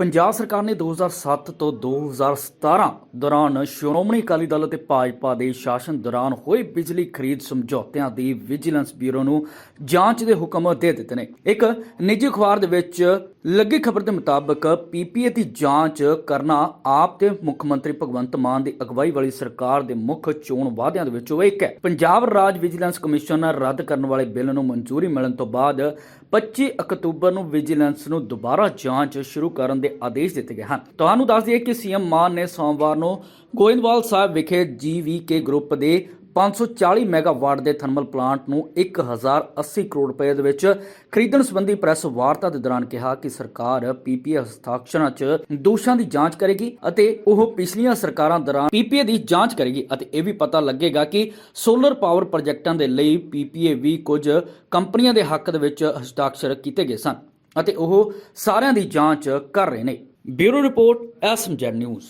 ਪੰਜਾਬ ਸਰਕਾਰ ਨੇ 2007 ਤੋਂ 2017 ਦੌਰਾਨ ਸ਼੍ਰੋਮਣੀ ਅਕਾਲੀ ਦਲ ਅਤੇ ਭਾਜਪਾ ਦੇ ਸ਼ਾਸਨ ਦੌਰਾਨ ਹੋਏ ਬਿਜਲੀ ਖਰੀਦ ਸਮਝੌਤਿਆਂ ਦੀ ਵਿਜੀਲੈਂਸ ਬਿਊਰੋ ਨੂੰ ਜਾਂਚ ਦੇ ਹੁਕਮ ਦੇ ਦਿੱਤੇ ਨੇ। ਇੱਕ ਨਿੱਜੀ ਅਖਬਾਰ ਦੇ ਵਿੱਚ ਲੱਗੀ ਖਬਰ ਦੇ ਮੁਤਾਬਕ ਪੀਪੀਏ ਦੀ ਜਾਂਚ ਕਰਨਾ ਆਪ ਤੇ ਮੁੱਖ ਮੰਤਰੀ ਭਗਵੰਤ ਮਾਨ ਦੀ ਅਗਵਾਈ ਵਾਲੀ ਸਰਕਾਰ ਦੇ ਮੁੱਖ ਚੋਣ ਵਾਅਦਿਆਂ ਦੇ ਵਿੱਚੋਂ ਇੱਕ ਹੈ। ਪੰਜਾਬ ਰਾਜ ਵਿਜੀਲੈਂਸ ਕਮਿਸ਼ਨ ਰੱਦ ਕਰਨ ਵਾਲੇ ਬਿੱਲ ਨੂੰ ਮਨਜ਼ੂਰੀ ਮਿਲਣ ਤੋਂ ਬਾਅਦ 25 ਅਕਤੂਬਰ ਨੂੰ ਵਿਜੀਲੈਂਸ ਨੂੰ ਦੁਬਾਰਾ ਜਾਂਚ ਸ਼ੁਰੂ ਕਰਨ ਦੇ ਆਦੇਸ਼ ਦਿੱਤੇ ਗਏ ਹਨ। ਤੁਹਾਨੂੰ ਦੱਸ ਦਈਏ ਕਿ ਸੀਐਮ ਮਾਨ ਨੇ ਸੋਮਵਾਰ ਨੂੰ ਗੋਇੰਦਵਾਲ ਸਾਹਿਬ ਵਿਖੇ ਜੀਵੀਕੇ ਗਰੁੱਪ ਦੇ 540 ਮੈਗਾਵਾਟ ਦੇ ਥਰਮਲ ਪਲਾਂਟ ਨੂੰ 1080 ਕਰੋੜ ਰੁਪਏ ਦੇ ਵਿੱਚ ਖਰੀਦਣ ਸੰਬੰਧੀ ਪ੍ਰੈਸ ਵਾਰਤਾ ਦੇ ਦੌਰਾਨ ਕਿਹਾ ਕਿ ਸਰਕਾਰ ਪੀਪੀਏ ਹਸਤਾਖਰਾਂ 'ਚ ਦੋਸ਼ਾਂ ਦੀ ਜਾਂਚ ਕਰੇਗੀ ਅਤੇ ਉਹ ਪਿਛਲੀਆਂ ਸਰਕਾਰਾਂ ਦੌਰਾਨ ਪੀਪੀਏ ਦੀ ਜਾਂਚ ਕਰੇਗੀ ਅਤੇ ਇਹ ਵੀ ਪਤਾ ਲੱਗੇਗਾ ਕਿ ਸੋਲਰ ਪਾਵਰ ਪ੍ਰੋਜੈਕਟਾਂ ਦੇ ਲਈ ਪੀਪੀਏ ਵੀ ਕੁਝ ਕੰਪਨੀਆਂ ਦੇ ਹੱਕ ਦੇ ਵਿੱਚ ਹਸਤਾਖਰ ਕੀਤੇ ਗਏ ਸਨ ਅਤੇ ਉਹ ਸਾਰਿਆਂ ਦੀ ਜਾਂਚ ਕਰ ਰਹੇ ਨੇ। Bureau report SMZ news.